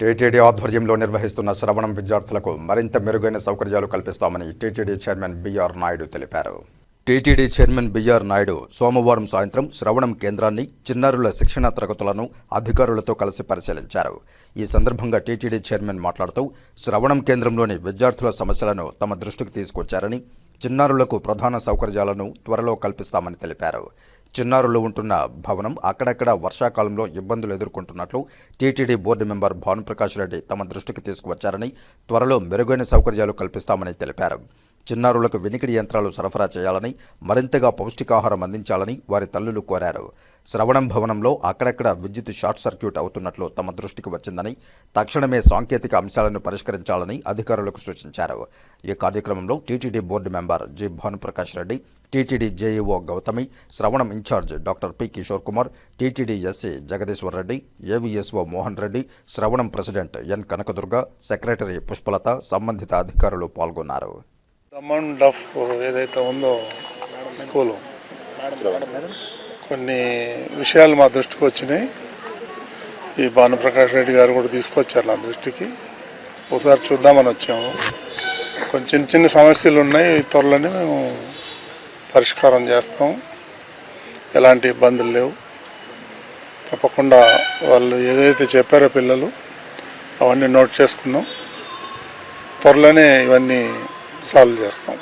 TTD ఆధ్వర్యంలో నిర్వహిస్తున్న శ్రవణం విద్యార్థులకు మరింత మెరుగైన సౌకర్యాలు కల్పిస్తామని టీటీడీ చైర్మన్ బిఆర్ నాయుడు తెలిపారు. టీటీడీ చైర్మన్ బిఆర్ నాయుడు సోమవారం సాయంత్రం శ్రవణం కేంద్రాన్ని చిన్నారుల శిక్షణ తరగతులను అధికారులతో కలిసి పరిశీలించారు. ఈ సందర్భంగా టీటీడీ చైర్మన్ మాట్లాడుతూ శ్రవణం కేంద్రంలోని విద్యార్థుల సమస్యలను తమ దృష్టికి తీసుకొచ్చారని చిన్నారులకు ప్రధాన సౌకర్యాలను త్వరలో కల్పిస్తామని తెలిపారు. చిన్నారులు ఉంటున్న భవనం అక్కడక్కడ వర్షాకాలంలో ఇబ్బందులు ఎదుర్కొంటున్నట్లు TTD board member Bhanuprakash Reddy తమ దృష్టికి తీసుకువచ్చారని త్వరలో మెరుగైన సౌకర్యాలు కల్పిస్తామని తెలిపారు. చిన్నారులకు వినికిడి యంత్రాలు సరఫరా చేయాలని మరింతగా పౌష్టికాహారం అందించాలని వారి తల్లులు కోరారు. శ్రవణం భవనంలో అక్కడక్కడ విద్యుత్ షార్ట్ సర్క్యూట్ అవుతున్నట్లు తమ దృష్టికి వచ్చిందని తక్షణమే సాంకేతిక అంశాలను పరిష్కరించాలని అధికారులకు సూచించారు. ఈ కార్యక్రమంలో TTD board member G. Bhanuprakash Reddy TTD JEO Gautami Shravanam incharge doctor P. Kishore Kumar TTD SE Jagadeeshwar Reddy AVSO Mohan Reddy Shravanam president N. Kanakadurga secretary Pushpalatha సంబంధిత అధికారులు పాల్గొన్నారు. అమౌంట్ ఆఫ్ uh, ఏదైతే ఉందో school కొన్ని విషయాలు మా దృష్టికి వచ్చినాయి. ఈ భానుప్రకాష్ రెడ్డి గారు కూడా తీసుకొచ్చారు నా దృష్టికి. ఒకసారి చూద్దామని వచ్చాము. కొన్ని చిన్న చిన్న సమస్యలు ఉన్నాయి త్వరలోనే మేము పరిష్కారం చేస్తాం. ఎలాంటి ఇబ్బందులు లేవు. తప్పకుండా వాళ్ళు ఏదైతే చెప్పారో పిల్లలు అవన్నీ నోట్ చేసుకున్నాం. త్వరలోనే ఇవన్నీ సాల్వ్ చేస్తాం